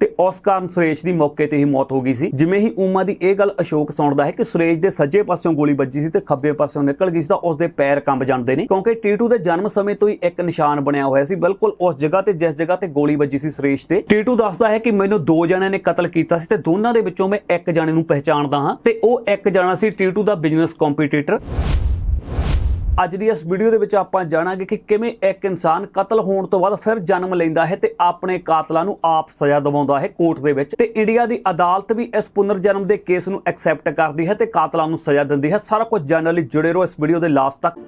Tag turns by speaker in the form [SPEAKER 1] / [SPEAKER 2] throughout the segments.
[SPEAKER 1] ਤੇ ਉਸ ਕਾਰਨ ਸੁਰੇਸ਼ ਦੀ ਮੌਕੇ ਤੇ ਹੀ ਮੌਤ ਹੋ ਗਈ ਸੀ। ਜਿਵੇਂ ਹੀ ਉਮਾ ਦੀ ਇਹ ਗੱਲ ਅਸ਼ੋਕ ਸੁਣਦਾ ਹੈ ਕਿ ਸੁਰੇਸ਼ ਦੇ ਸੱਜੇ ਪਾਸਿਓਂ ਗੋਲੀ ਵੱਜੀ ਸੀ ਤੇ ਖੱਬੇ ਪਾਸਿਓਂ ਨਿਕਲ ਗਈ ਸੀ ਤਾਂ ਉਸ ਦੇ ਪੈਰ ਕੰਬ ਜਾਂਦੇ ਨੇ। ਕਿਉਂਕਿ ਟੀਟੂ ਦੇ ਜਨਮ ਸਮੇਂ ਤੋਂ ਹੀ ਇੱਕ ਨਿਸ਼ਾਨ ਬਣਿਆ ਹੋਇਆ ਸੀ। ਬਿਲਕੁਲ ਉਸ ਜਗ੍ਹਾ ਤੇ ਜਿਸ ਜਗ੍ਹਾ ਤੇ ਗੋਲੀ ਵੱਜੀ ਸੀ ਸੁਰੇਸ਼ ਤੇ। ਟੀਟੂ ਦੱਸਦਾ ਹੈ ਕਿ ਮੈਨੂੰ ਦੋ ਜਣਿਆਂ ਨੇ ਕਤਲ ਕੀਤਾ ਸੀ ਤੇ ਦੋਨਾਂ ਦੇ ਵਿੱਚੋਂ ਮੈਂ ਇੱਕ ਜਣੇ ਨੂੰ ਪਹਿਚਾਣਦਾ ਹਾਂ ਤੇ ਉਹ ਇੱਕ ਜਣਾ ਸੀ ਟੀਟੂ ਦਾ ਬਿਜ਼ਨਸ ਕੰਪੀਟੀਟਰ ਅੱਜ ਦੀ ਇਸ ਵੀਡੀਓ ਦੇ ਵਿੱਚ ਆਪਾਂ ਜਾਣਾਂਗੇ ਕਿ ਕਿਵੇਂ ਇੱਕ ਇਨਸਾਨ ਕਤਲ ਹੋਣ ਤੋਂ ਬਾਅਦ ਫਿਰ ਜਨਮ ਲੈਂਦਾ ਹੈ ਤੇ ਆਪਣੇ ਕਾਤਲਾਂ ਨੂੰ ਆਪ ਸਜ਼ਾ ਦਿਵਾਉਂਦਾ ਹੈ ਕੋਰਟ ਦੇ ਵਿੱਚ। ਤੇ ਇੰਡੀਆ ਦੀ ਅਦਾਲਤ ਵੀ ਇਸ ਪੁਨਰ ਜਨਮ ਦੇ ਕੇਸ ਨੂੰ ਐਕਸੈਪਟ ਕਰਦੀ ਹੈ ਤੇ ਕਾਤਲਾਂ ਨੂੰ ਸਜ਼ਾ ਦਿੰਦੀ ਹੈ। ਸਾਰਾ ਕੁਝ ਜਾਣਨ ਲਈ ਜੁੜੇ ਰਹੋ ਇਸ ਵੀਡੀਓ ਦੇ ਲਾਸਟ ਤੱਕ।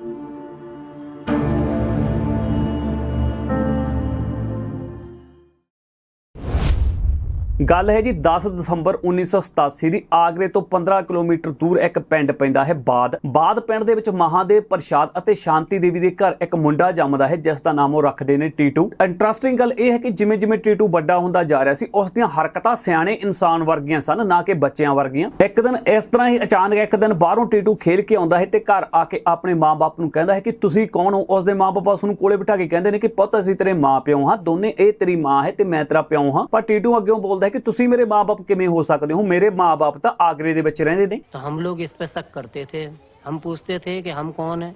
[SPEAKER 1] ਗੱਲ ਹੈ ਜੀ 10 ਦਸੰਬਰ 1987 ਦੀ। ਆਗਰੇ ਤੋਂ 15 ਕਿਲੋਮੀਟਰ ਦੂਰ ਇੱਕ ਪਿੰਡ ਪੈਂਦਾ ਹੈ ਬਾਦ। ਬਾਦ ਪਿੰਡ ਦੇ ਵਿੱਚ ਮਹਾਦੇਵ ਪ੍ਰਸ਼ਾਦ ਅਤੇ ਸ਼ਾਂਤੀ ਦੇਵੀ ਦੇ ਘਰ ਇੱਕ ਮੁੰਡਾ ਜੰਮਦਾ ਹੈ, ਜਿਸ ਦਾ ਨਾਮ ਉਹ ਰੱਖਦੇ ਨੇ ਟੀਟੂ। ਇੰਟਰਸਟਿੰਗ ਗੱਲ ਇਹ ਹੈ ਕਿ ਜਿਵੇਂ ਜਿਵੇਂ ਟੀਟੂ ਵੱਡਾ ਹੁੰਦਾ ਜਾ ਰਿਹਾ ਸੀ, ਉਸ ਦੀਆਂ ਹਰਕਤਾਂ ਸਿਆਣੇ ਇਨਸਾਨ ਵਰਗੀਆਂ ਸਨ, ਨਾ ਕਿ ਬੱਚਿਆਂ ਵਰਗੀਆਂ। ਇੱਕ ਦਿਨ ਇਸ ਤਰ੍ਹਾਂ ਹੀ ਅਚਾਨਕ ਇੱਕ ਦਿਨ ਬਾਹਰੋਂ ਟੀਟੂ ਖੇਲ ਕੇ ਆਉਂਦਾ ਹੈ ਤੇ ਘਰ ਆ ਕੇ ਆਪਣੇ ਮਾਪੇ ਨੂੰ ਕਹਿੰਦਾ ਹੈ ਕਿ ਤੁਸੀਂ ਕੌਣ ਹੋ? ਉਸ ਦੇ ਮਾਪੇ ਉਸ ਨੂੰ ਕੋਲੇ ਬਿਠਾ ਕੇ ਕਹਿੰਦੇ ਨੇ ਕਿ ਪੁੱਤ ਅਸੀਂ ਤੇਰੇ ਮਾਪਿਓ ਹਾਂ, ਦੋਨੇ ਇਹ ਤੇਰੀ ਮਾਂ ਹੈ ਤੇ ਮੈਂ ਤੇਰਾ ਪਿਓ ਹਾਂ। ਪਰ ਟੀਟੂ ਅੱਗੇੋਂ ਬੋਲਦਾ ਹੈ ਕਿ ਤੁਸੀਂ ਮੇਰੇ ਮਾਪੇ ਕਿਵੇਂ ਹੋ ਸਕਦੇ ਹੋ ਮੇਰੇ ਮਾਪੇ ਤਾਂ ਆਗਰੇ ਦੇ ਵਿੱਚ ਰਹਿੰਦੇ ਨੇ
[SPEAKER 2] तो हम लोग इस पे शक करते थे हम पूछते थे कि हम कौन हैं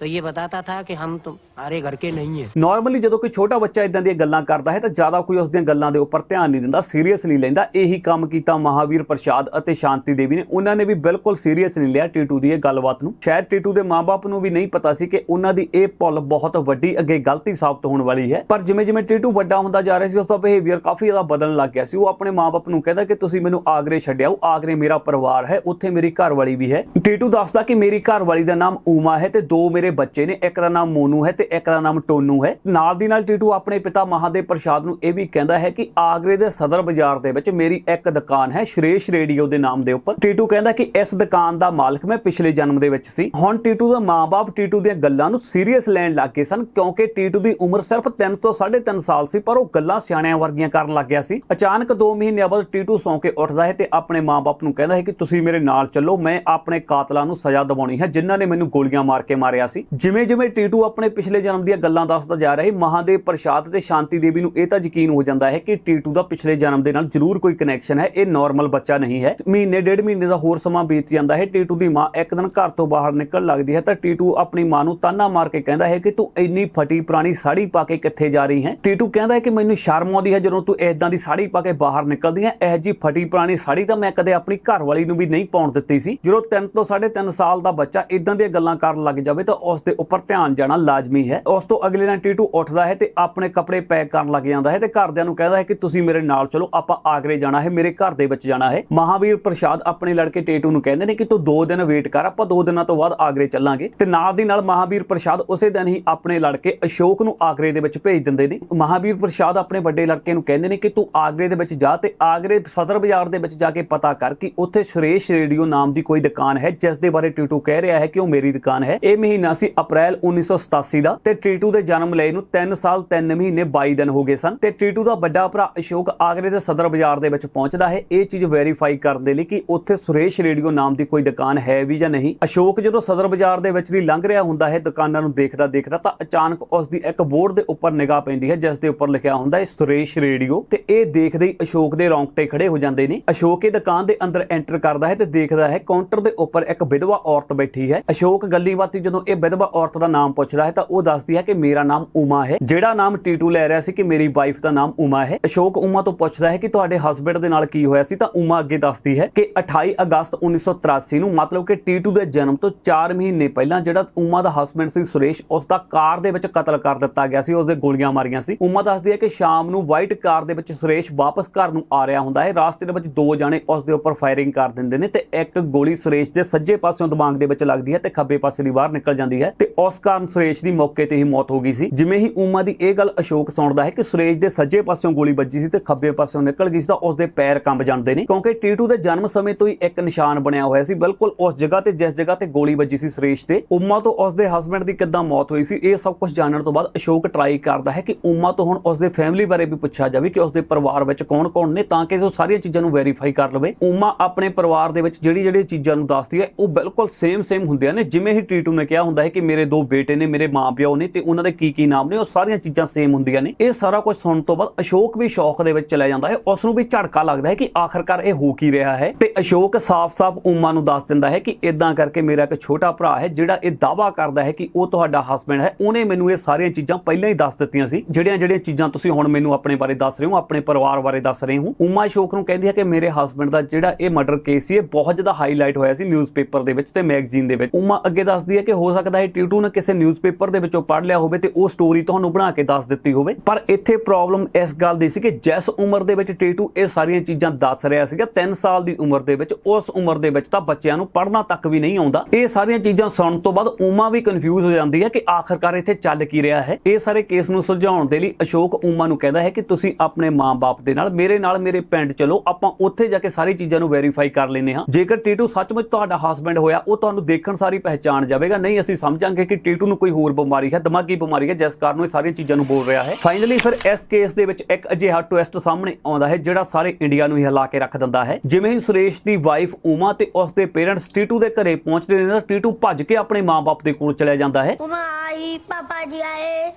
[SPEAKER 2] तो ये बताता था कि हम तुम्हारे घर के नहीं हैं
[SPEAKER 1] ਨਾਰਮਲੀ ਜਦੋਂ ਕੋਈ ਛੋਟਾ ਬੱਚਾ ਇਦਾਂ ਦੀਆਂ ਗੱਲਾਂ ਕਰਦਾ ਹੈ ਤਾਂ ਜ਼ਿਆਦਾ ਕੋਈ ਉਸ ਦੀਆਂ ਗੱਲਾਂ ਦੇ ਉੱਪਰ ਧਿਆਨ ਨਹੀਂ ਦਿੰਦਾ ਸੀਰੀਅਸ ਨਹੀਂ ਲੈਂਦਾ ਇਹੀ ਕੰਮ ਕੀਤਾ ਮਹਾਵੀਰ ਪ੍ਰਸ਼ਾਦ ਅਤੇ ਸ਼ਾਂਤੀ ਦੇਵੀ ਨੇ ਉਹਨਾਂ ਨੇ ਵੀ ਬਿਲਕੁਲ ਸੀਰੀਅਸ ਨਹੀਂ ਲਿਆ ਟੀਟੂ ਦੀ ਇਹ ਗੱਲਬਾਤ ਨੂੰ ਸ਼ਾਇਦ ਟੀਟੂ ਦੇ ਮਾਪੇ ਨੂੰ ਵੀ ਨਹੀਂ ਪਤਾ ਸੀ ਕਿ ਉਹਨਾਂ ਦੀ ਇਹ ਭੁੱਲ ਬਹੁਤ ਵੱਡੀ ਅੱਗੇ ਗਲਤੀ ਸਾਬਤ ਹੋਣ ਵਾਲੀ ਹੈ ਪਰ ਜਿਵੇਂ ਜਿਵੇਂ ਟੀਟੂ ਵੱਡਾ ਹੁੰਦਾ ਜਾ ਰਿਹਾ ਸੀ ਉਸ ਦਾ ਬਿਹੇਵੀਅਰ ਕਾਫੀ ਜ਼ਿਆਦਾ ਬਦਲਣ ਲੱਗ ਗਿਆ ਸੀ ਉਹ ਆਪਣੇ ਮਾਪੇ ਨੂੰ ਕਹਿੰਦਾ ਕਿ ਤੁਸੀਂ ਮੈਨੂੰ ਆਗਰੇ ਛੱਡਿਆਓ ਆਗਰੇ ਮੇਰਾ ਪਰਿਵਾਰ ਹੈ ਉੱਥੇ ਮੇਰੀ ਘਰਵਾਲੀ ਵੀ ਹੈ ਟੀਟੂ ਦੱਸਦਾ ਕਿ ਮੇਰੀ ਘਰਵਾਲੀ ਦਾ ਨਾਮ ਊਮਾ ਹੈ ਤੇ ਦੋ ਮੇਰੇ ਬੱਚੇ ਨੇ, ਇੱਕ ਦਾ ਨਾਮ ਮੋਨੂ ਹੈ ਤੇ ਇੱਕ ਦਾ ਨਾਮ ਟੋਨੂ ਹੈ। ਨਾਲ ਦੀ ਨਾਲ ਟੀਟੂ ਆਪਣੇ ਪਿਤਾ ਮਹਾਦੇਵ ਪ੍ਰਸ਼ਾਦ ਨੂੰ ਇਹ ਵੀ ਕਹਿੰਦਾ ਹੈ ਕਿ ਆਗਰੇ ਦੇ ਸਦਰ ਬਾਜ਼ਾਰ ਦੇ ਵਿੱਚ ਮੇਰੀ ਇੱਕ ਦੁਕਾਨ ਹੈ, ਸ਼੍ਰੇਸ਼ ਰੇਡੀਓ ਦੇ ਨਾਮ ਦੇ ਉੱਪਰ। ਟੀਟੂ ਕਹਿੰਦਾ ਕਿ ਇਸ ਦੁਕਾਨ ਦਾ ਮਾਲਕ ਮੈਂ ਪਿਛਲੇ ਜਨਮ ਦੇ ਵਿੱਚ ਸੀ। ਹੁਣ ਟੀਟੂ ਦਾ ਮਾਪੇ ਟੀਟੂ ਦੀਆਂ ਗੱਲਾਂ ਨੂੰ ਸੀਰੀਅਸ ਲੈਣ ਲੱਗ ਗਏ ਸਨ, ਕਿਉਂਕਿ ਟੀਟੂ ਦੀ ਉਮਰ ਸਿਰਫ 3 ਤੋਂ 3.5 ਸਾਲ ਸੀ, ਪਰ ਉਹ ਗੱਲਾਂ ਸਿਆਣਿਆਂ ਵਰਗੀਆਂ ਕਰਨ ਲੱਗ ਗਿਆ ਸੀ। ਅਚਾਨਕ 2 ਮਹੀਨਿਆਂ ਬਾਅਦ ਟੀਟੂ ਸੌਂ ਕੇ ਉੱਠਦਾ ਹੈ ਤੇ ਆਪਣੇ ਮਾਪੇ ਨੂੰ ਕਹਿੰਦਾ ਹੈ ਕਿ ਤੁਸੀਂ ਮੇਰੇ ਨਾਲ ਚੱਲੋ, ਮੈਂ ਆਪਣੇ ਕਾਤਲਾਂ ਨੂੰ ਸਜ਼ਾ ਦਿਵਾਉਣੀ ਹੈ, ਜਿਨ੍ਹਾਂ ਨੇ ਮੈਨੂੰ ਗੋਲੀਆਂ ਮਾਰ ਕੇ ਮਾਰਿਆ ਸੀ। ਜਿਵੇਂ ਜਿਵੇਂ ਟੀਟੂ ਆਪਣੇ ਪਿਛਲੇ ਜਨਮ ਦੀਆਂ ਗੱਲਾਂ ਦੱਸਦਾ ਜਾ ਰਿਹਾ ਹੈ ਮਹਾਦੇਵ ਪ੍ਰਸ਼ਾਦ ਤੇ ਸ਼ਾਂਤੀ ਦੇਵੀ ਨੂੰ ਇਹ ਤਾਂ ਯਕੀਨ ਹੋ ਜਾਂਦਾ ਹੈ ਕਿ ਟੀਟੂ ਦਾ ਪਿਛਲੇ ਜਨਮ ਦੇ ਨਾਲ ਜ਼ਰੂਰ ਕੋਈ ਕਨੈਕਸ਼ਨ ਹੈ, ਇਹ ਨਾਰਮਲ ਬੱਚਾ ਨਹੀਂ ਹੈ। ਮਹੀਨੇ, ਡੇਢ ਮਹੀਨੇ ਦਾ ਹੋਰ ਸਮਾਂ ਬੀਤ ਜਾਂਦਾ ਹੈ, ਟੀਟੂ ਦੀ ਮਾਂ ਇੱਕ ਦਿਨ ਘਰ ਤੋਂ ਬਾਹਰ ਨਿਕਲ ਲੱਗਦੀ ਹੈ ਤਾਂ ਟੀਟੂ ਆਪਣੀ ਮਾਂ ਨੂੰ ਤਾਨਾ ਮਾਰ ਕੇ ਕਹਿੰਦਾ ਹੈ ਕਿ ਤੂੰ ਇੰਨੀ ਫਟੀ ਪੁਰਾਣੀ ਸਾੜੀ ਪਾ ਕੇ ਕਿੱਥੇ ਜਾ ਰਹੀ ਹੈ। ਟੀਟੂ ਕਹਿੰਦਾ ਹੈ ਕਿ ਮੈਨੂੰ ਸ਼ਰਮ ਆਉਂਦੀ ਹੈ ਜਦੋਂ ਤੂੰ ਇਦਾਂ ਦੀ ਸਾੜੀ ਪਾ ਕੇ ਬਾਹਰ ਨਿਕਲਦੀ ਹੈ। ਇਹ ਜੀ ਫਟੀ ਪੁਰਾਣੀ ਸਾੜੀ ਤਾਂ ਮੈਂ ਕਦੇ ਆਪਣੀ ਘਰਵਾਲੀ ਨੂੰ ਵੀ ਨਹੀਂ ਪਾਉਣ ਦਿੱਤੀ ਸੀ। ਜਦੋਂ 3 ਤੋਂ 3.5 ਸਾਲ ਦਾ ਬੱਚਾ ਇਦਾਂ ਦੀਆਂ ਗੱਲਾਂ ਕਰਨ ਲੱਗ ਜਾਵੇ ਤਾਂ ਉਸ ਦੇ ਉੱਪਰ ਧਿਆਨ ਜਾਣਾ ਲਾਜ਼ਮੀ ਹੈ। ਉਸ ਤੋਂ ਅਗਲੇ ਦਿਨ ਟੀਟੂ ਉੱਠਦਾ ਹੈ ਤੇ ਆਪਣੇ ਕੱਪੜੇ ਪੈਕ ਕਰਨ ਲੱਗ ਜਾਂਦਾ ਹੈ ਤੇ ਘਰਦਿਆਂ ਨੂੰ ਕਹਿੰਦਾ ਹੈ ਕਿ ਤੁਸੀਂ ਮੇਰੇ ਨਾਲ ਚਲੋ, ਆਪਾਂ ਆਗਰੇ ਜਾਣਾ ਹੈ, ਮੇਰੇ ਘਰ ਦੇ ਵਿੱਚ ਜਾਣਾ ਹੈ। ਮਹਾਵੀਰ ਪ੍ਰਸ਼ਾਦ ਆਪਣੇ ਲੜਕੇ ਟੀਟੂ ਨੂੰ ਕਹਿੰਦੇ ਨੇ ਕਿ ਤੂੰ 2 ਦਿਨ ਵੇਟ ਕਰ, ਆਪਾਂ 2 ਦਿਨਾਂ ਤੋਂ ਬਾਅਦ ਆਗਰੇ ਚੱਲਾਂਗੇ। ਤੇ ਨਾਲ ਦੀ ਨਾਲ ਮਹਾਵੀਰ ਪ੍ਰਸ਼ਾਦ ਉਸੇ ਦਿਨ ਹੀ ਆਪਣੇ ਲੜਕੇ ਅਸ਼ੋਕ ਨੂੰ ਆਗਰੇ ਦੇ ਵਿੱਚ ਭੇਜ ਦਿੰਦੇ ਨੇ। ਮਹਾਵੀਰ ਪ੍ਰਸ਼ਾਦ ਆਪਣੇ ਵੱਡੇ ਲੜਕੇ ਨੂੰ ਕਹਿੰਦੇ ਨੇ ਕਿ ਤੂੰ ਆਗਰੇ ਦੇ ਵਿੱਚ ਜਾ ਤੇ ਆਗਰੇ ਸਦਰ ਬਾਜ਼ਾਰ ਦੇ ਵਿੱਚ ਜਾ ਕੇ ਪਤਾ ਕਰ ਕਿ ਉੱਥੇ ਸੁਰੇਸ਼ ਰੇਡੀਓ ਨਾਮ ਦੀ ਕੋਈ ਦੁਕਾਨ ਹੈ, ਜਿਸ ਦੇ ਬਾਰੇ ਟੀਟੂ ਕਹਿ ਰਿਹਾ ਹੈ ਕਿ ਉਹ ਮੇਰੀ ਦੁਕਾਨ ਹੈ। ਇਹ ਮਹੀਨਾ ਸੀ ਅਪ੍ਰੈਲ 1987 ਦਾ ਤੇ ਟੀਟੂ ਦੇ ਜਨਮ ਲਏ ਨੂੰ 3 ਸਾਲ 3 ਮਹੀਨੇ 22 ਦਿਨ ਹੋ ਗਏ ਸਨ। ਤੇ ਟੀਟੂ ਦਾ ਵੱਡਾ ਭਰਾ ਅਸ਼ੋਕ ਆਗਰੇ ਦੇ ਸਦਰ ਬਾਜ਼ਾਰ ਦੇ ਵਿੱਚ ਪਹੁੰਚਦਾ ਹੈ। ਇਹ ਚੀਜ਼ ਵੈਰੀਫਾਈ ਕਰਨ ਦੇ ਲਈ ਕਿ ਉੱਥੇ ਸੁਰੇਸ਼ ਰੇਡੀਓ ਨਾਮ ਦੀ ਕੋਈ ਦੁਕਾਨ ਹੈ ਵੀ ਜਾਂ ਨਹੀਂ। ਅਸ਼ੋਕ ਜਦੋਂ ਸਦਰ ਬਾਜ਼ਾਰ ਦੇ ਵਿੱਚ ਦੀ ਲੰਘ ਰਿਹਾ ਹੁੰਦਾ ਹੈ ਦੁਕਾਨਾਂ ਨੂੰ ਦੇਖਦਾ ਦੇਖਦਾ ਤਾਂ ਅਚਾਨਕ ਉਸ ਦੀ ਇੱਕ ਬੋਰਡ ਦੇ ਉੱਪਰ ਨਿਗਾਹ ਪੈਂਦੀ ਹੈ, ਜਿਸ ਦੇ ਉੱਪਰ ਲਿਖਿਆ ਹੁੰਦਾ ਹੈ ਸੁਰੇਸ਼ ਰੇਡੀਓ। ਤੇ ਇਹ ਦੇਖਦੇ ਹੀ ਅਸ਼ੋਕ ਦੇ ਰੌਂਗਟੇ ਖੜੇ ਹੋ ਜਾਂਦੇ ਨੇ। ਅਸ਼ੋਕ ਇਹ ਦੁਕਾਨ ਦੇ ਅੰਦਰ ਐਂਟਰ ਕਰਦਾ ਹੈ ਤੇ ਦੇਖਦਾ ਹੈ ਕਾਊਂਟਰ ਦੇ ਉੱਪਰ ਇੱਕ ਵਿਧਵਾ ਔਰਤ ਬੈਠੀ ਹੈ। ਅਸ਼ੋਕ ਗੱਲੀ ਬਾਤੀ ਜਦੋਂ ਇਹ ਵਿਧਵਾ ਔਰਤ ਦਾ ਨਾਮ ਪੁੱਛਦਾ ਹੈ ਤਾਂ ਉਹ ਦੱਸਦੀ ਹੈ ਕਿ ਮੇਰਾ ਨਾਮ ਉਮਾ ਹੈ। ਜਿਹੜਾ ਨਾਮ ਟੀਟੂ ਲੈ ਰਿਹਾ ਸੀ ਕਿ ਮੇਰੀ ਵਾਈਫ ਦਾ ਨਾਮ ਉਮਾ ਹੈ। ਅਸ਼ੋਕ ਉਮਾ ਤੋਂ ਪੁੱਛਦਾ ਹੈ ਕਿ ਤੁਹਾਡੇ ਹਸਬੰਡ ਦੇ ਨਾਲ ਕੀ ਹੋਇਆ ਸੀ ਤਾਂ ਉਮਾ ਅੱਗੇ ਦੱਸਦੀ ਹੈ ਕਿ 28 ਅਗਸਤ 1983 ਨੂੰ ਮਤਲਬ ਕਿ ਟੀਟੂ ਦੇ ਜਨਮ ਤੋਂ 4 ਮਹੀਨੇ ਪਹਿਲਾਂ ਜਿਹੜਾ ਉਮਾ ਦਾ ਹਸਬੰਡ ਸੀ ਸੁਰੇਸ਼, ਉਸ ਦਾ ਕਾਰ ਦੇ ਵਿੱਚ ਕਤਲ ਕਰ ਦਿੱਤਾ ਗਿਆ ਸੀ ਉਸ ਦੇ ਗੋਲੀਆਂ ਮਾਰੀਆਂ ਸੀ। ਉਮਾ ਦੱਸਦੀ ਹੈ ਕਿ ਸ਼ਾਮ ਨੂੰ ਵਾਈਟ ਕਾਰ ਦੇ ਵਿੱਚ ਸੁਰੇਸ਼ ਵਾਪਸ ਘਰ ਨੂੰ ਆ ਰਿਹਾ ਹੁੰਦਾ ਹੈ। ਰਾਸਤੇ ਦੇ ਵਿੱਚ ਦੋ ਜਾਣੇ ਉਸ ਦੇ ਉੱਪਰ ਫਾਇਰਿੰਗ ਕਰ ਦਿੰਦੇ ਨੇ ਤੇ ਇੱਕ ਗੋਲੀ ਸੁਰੇਸ਼ ਦੇ ਸੱਜੇ ਪਾਸਿਓਂ ਦਿਮਾਗ ਦੇ ਵਿੱਚ ਲੱਗਦੀ ਹੈ ਤੇ ਖੱਬੇ ਪਾਸੇ ਦੀ ਬਾਹਰ ਨਿਕਲ ਜਾਂਦੀ ਹੈ ਤੇ ਉਸ ਕਾਰਨ ਸੁਰੇਸ਼ ਦੀ ਮੌਕੇ ਤੇ ਹੀ ਮੌਤ ਹੋ ਗਈ ਸੀ। ਜਿਵੇਂ ਹੀ ਉਮਾ ਦੀ ਇਹ ਗੱਲ ਅਸ਼ੋਕ ਸੁਣਦਾ ਹੈ ਕਿ ਸੁਰੇਸ਼ ਦੇ ਸੱਜੇ ਪਾਸਿਓਂ ਗੋਲੀ ਵੱਜੀ ਸੀ ਤੇ ਖੱਬੇ ਪਾਸਿਓਂ ਨਿਕਲ ਗਈ ਸੀ ਤਾਂ ਉਸ ਦੇ ਪੈਰ ਕੰਬ ਜਾਂਦੇ ਨੇ, ਕਿਉਂਕਿ ਟੀਟੂ ਦੇ ਜਨਮ ਸਮੇਂ ਤੋਂ ਹੀ ਇੱਕ ਨਿਸ਼ਾਨ ਬਣਿਆ ਹੋਇਆ ਸੀ। ਬਿਲਕੁਲ ਉਸ ਜਗ੍ਹਾ ਤੇ ਜਿਸ ਜਗ੍ਹਾ ਤੇ ਗੋਲੀ ਵੱਜੀ ਸੀ ਸੁਰੇਸ਼ ਤੇ ਉਮਾ ਤੋਂ ਉਸ ਦੇ ਹਸਬੰਡ ਦੀ ਕਿੱਦਾਂ ਮੌਤ ਹੋਈ ਸੀ, ਇਹ ਸਭ ਕੁਝ ਜਾਣਨ ਤੋਂ ਬਾਅਦ ਅਸ਼ੋਕ ਟਰਾਈ ਕਰਦਾ ਹੈ ਕਿ ਉਮਾ ਤੋਂ ਹੁਣ ਉਸ ਦੇ ਫੈਮਿਲੀ ਬਾਰੇ ਵੀ ਪੁੱਛਿਆ ਜਾਵੇ ਕਿ ਉਸ ਦੇ ਪਰਿਵਾਰ ਵਿੱਚ ਕੌਣ-ਕੌਣ ਨੇ, ਤਾਂ ਕਿ ਉਹ ਸਾਰੀਆਂ ਚੀਜ਼ਾਂ ਨੂੰ ਵੈਰੀਫਾਈ ਕਰ ਲਵੇ। ਉਮਾ ਆਪਣੇ ਪਰਿਵਾਰ ਦੇ ਵਿੱਚ ਜਿਹੜੀ ਜਿਹੜੀ ਚੀਜ਼ਾਂ ਨੂੰ ਦੱਸਦੀ ਹੈ, ਉਹ ਬਿਲਕੁਲ ਸੇਮ ਸੇਮ ਹੁੰਦੀਆਂ ਨੇ, ਜਿਵੇਂ ਹੀ ਟੀਟੂ ਨੇ ਕਿਹਾ ਹੁੰਦਾ ਹੈ ਕਿ ਮੇਰੇ ਦੋ ਬੇਟੇ ਨੇ, ਮੇਰੇ ਮਾਪਿਓ ਨੇ ਤੇ ਉਹਨਾਂ ਦੇ ਕੀ ਕੀ ਨਾਮ ਨੇ, ਉਹ ਸਾਰੀਆਂ ਚੀਜ਼ਾਂ ਸੇਮ ਹੁੰਦੀਆਂ ਨੇ। ਇਹ ਸਾਰਾ ਕੁਝ ਸੁਣਨ ਤੋਂ ਬਾਅਦ ਅਸ਼ੋਕ ਵੀ ਸ਼ੌਕ ਦੇ ਵਿੱਚ ਚਲਾ ਜਾਂਦਾ ਹੈ। ਉਸ ਨੂੰ ਵੀ ਝਟਕਾ ਲੱਗਦਾ ਹੈ ਕਿ ਆਖਰਕਾਰ ਇਹ ਹੋ ਕੀ ਰਿਹਾ ਹੈ। ਤੇ ਅਸ਼ੋਕ ਸਾਫ਼-ਸਾਫ਼ ਉਮਾ ਨੂੰ ਦੱਸ ਦਿੰਦਾ ਹੈ ਕਿ ਇਦਾਂ ਕਰਕੇ ਮੇਰਾ ਇੱਕ ਛੋਟਾ ਭਰਾ ਹੈ, ਜਿਹੜਾ ਇਹ ਦਾਵਾ ਕਰਦਾ ਹੈ ਕਿ ਉਹ ਤੁਹਾਡਾ ਹਸਬੰਡ ਹੈ। ਉਹਨੇ ਮੈਨੂੰ ਇਹ ਸਾਰੀਆਂ ਚੀਜ਼ਾਂ ਪਹਿਲਾਂ ਹੀ ਦੱਸ ਦਿੱਤੀਆਂ ਸੀ। ਜਿਹੜੀਆਂ ਜਿਹੜੀਆਂ ਚੀਜ਼ਾਂ ਤੁਸੀਂ ਹੁਣ ਮੈਨੂੰ ਆਪਣੇ ਬਾਰੇ ਦੱਸ ਰਹੇ ਹੋ, ਆਪਣੇ ਪਰਿਵਾਰ ਬਾਰੇ ਦੱਸ ਰਹੇ ਹੋ, ਉਮਾ ਅਸ਼ੋਕ ਨੂੰ ਕਹਿੰਦੀ ਹੈ ਕਿ ਮੇਰੇ ਹਸਬੰਡ ਦਾ ਜਿਹੜਾ ਇਹ ਮਰਡਰ ਕੇਸ ਸੀ, ਇਹ ਬਹੁਤ ਜ਼ਿਆਦਾ ਹਾਈਲਾਈਟ ਹੋਇਆ ਸੀ ਨਿਊਜ਼ਪੇਪਰ ਦੇ ਵਿੱਚ ਤੇ ਮੈਗਜ਼ੀਨ ਦੇ ਵਿੱਚ। ਉਮਾ ਅੱਗੇ ਦੱਸਦੀ ਹੈ ਕਿ ਹੋ ਸਕਦਾ ਹੈ ਟਿਊਟੂ ਨੇ ਕਿਸੇ ਨਿਊਜ਼ਪੇਪਰ ਦੇ ਵਿੱਚੋਂ ਪੜ੍ਹ ਲਿਆ ਹੋਵੇ ਤੇ ਉਹ ਸਟੋਰੀ ਤੁਹਾਨੂੰ ਬਣਾ ਕੇ ਦੱਸ ਦਿੱਤੀ ਹੋਵੇ। ਪਰ ਇੱਥੇ ਪ੍ਰੋਬਲਮ ਇਸ ਗੱਲ ਦੀ ਸੀ ਕਿ ਜਿਸ ਉਮਰ ਦੇ ਵਿੱਚ ਟੀਟੂ ਇਹ ਸਾਰੀਆਂ ਚੀਜ਼ਾਂ ਦੱਸ ਰਿਹਾ ਸੀਗਾ 3 ਸਾਲ ਦੀ ਉਮਰ ਦੇ ਵਿੱਚ, ਉਸ ਉਮਰ ਦੇ ਵਿੱਚ ਤਾਂ ਬੱਚਿਆਂ ਨੂੰ ਪੜ੍ਹਨਾ ਤੱਕ ਵੀ ਨਹੀਂ ਆਉਂਦਾ। ਇਹ ਸਾਰੀਆਂ ਚੀਜ਼ਾਂ ਸੁਣਨ ਤੋਂ ਬਾਅਦ ਉਮਾ ਵੀ ਕਨਫਿਊਜ਼ ਹੋ ਜਾਂਦੀ ਹੈ ਕਿ ਆਖਰਕਾਰ ਇੱਥੇ ਚੱਲ ਕੀ ਰਿਹਾ ਹੈ। ਇਹ ਸਾਰੇ ਕੇਸ ਨੂੰ ਸੁਲਝਾਉਣ ਦੇ ਲਈ ਅਸ਼ੋਕ ਉਮਾ ਨੂੰ ਕਹਿੰਦਾ ਹੈ ਕਿ ਤੁਸੀਂ ਆਪਣੇ ਮਾਂ-ਬਾਪ ਦੇ ਨਾਲ, ਮੇਰੇ ਨਾਲ, ਮੇਰੇ ਪਿੰਡ ਚਲੋ, ਆਪਾਂ ਉੱਥੇ ਜਾ ਕੇ ਸਾਰੀ ਚੀਜ਼ਾਂ ਨੂੰ ਵੈਰੀਫਾਈ ਕਰ ਲੈਨੇ ਹਾਂ। ਜੇਕਰ ਟੀਟੂ ਸੱਚਮੁੱਚ ਤੁਹਾਡਾ ਹਸਬੰਡ ਹੋਇਆ, ਉਹ ਤੁਹਾਨੂੰ ਦੇਖਣ ਸਾਰੀ ਪਹਿਚਾਣ ਜਾਵੇਗਾ, ਨਹੀਂ, ਅਸੀਂ ਸਮਝਾਂਗੇ ਕਿ ਟੀਟੂ ਨੂੰ ਕੋਈ ਹੋਰ ਬਿਮਾਰੀ ਹੈ, ਦਿਮਾਗੀ ਬਿਮਾਰੀ ਹੈ, ਜਿਸ ਕਾਰਨ ਉਹ ਸਾਰੀਆਂ ਚੀਜ਼ਾਂ ਨੂੰ ਬੋਲ ਰਿਹਾ ਹੈ। ਫਾਈਨਲੀ ਫਿਰ ਇਸ ਕੇਸ ਦੇ ਵਿੱਚ ਇੱਕ ਅਜਿਹਾ ਟਵਿਸਟ ਸਾਹਮਣੇ ਆਉਂਦਾ ਹੈ, ਜਿਹੜਾ ਸਾਰੇ ਇੰਡੀਆ ਨੂੰ ਹੀ ਹਿਲਾ ਕੇ ਰੱਖ ਦਿੰਦਾ ਹੈ। ਜਿਵੇਂ ਹੀ ਸੁਰੇਸ਼ ਦੀ ਵਾਈਫ ਉਮਾ ਤੇ ਉਸ ਦੇ ਪੇਰੈਂਟਸ ਟੀਟੂ ਦੇ ਘਰੇ ਪਹੁੰਚਦੇ ਨੇ, ਤਾਂ ਟੀਟੂ ਭੱਜ ਕੇ ਆਪਣੇ ਮਾਪੇ ਦੇ ਕੋਲ ਚਲਿਆ ਜਾਂਦਾ ਹੈ।
[SPEAKER 3] ਉਮਾ ਆਈ, ਪਾਪਾ ਜੀ ਆਏ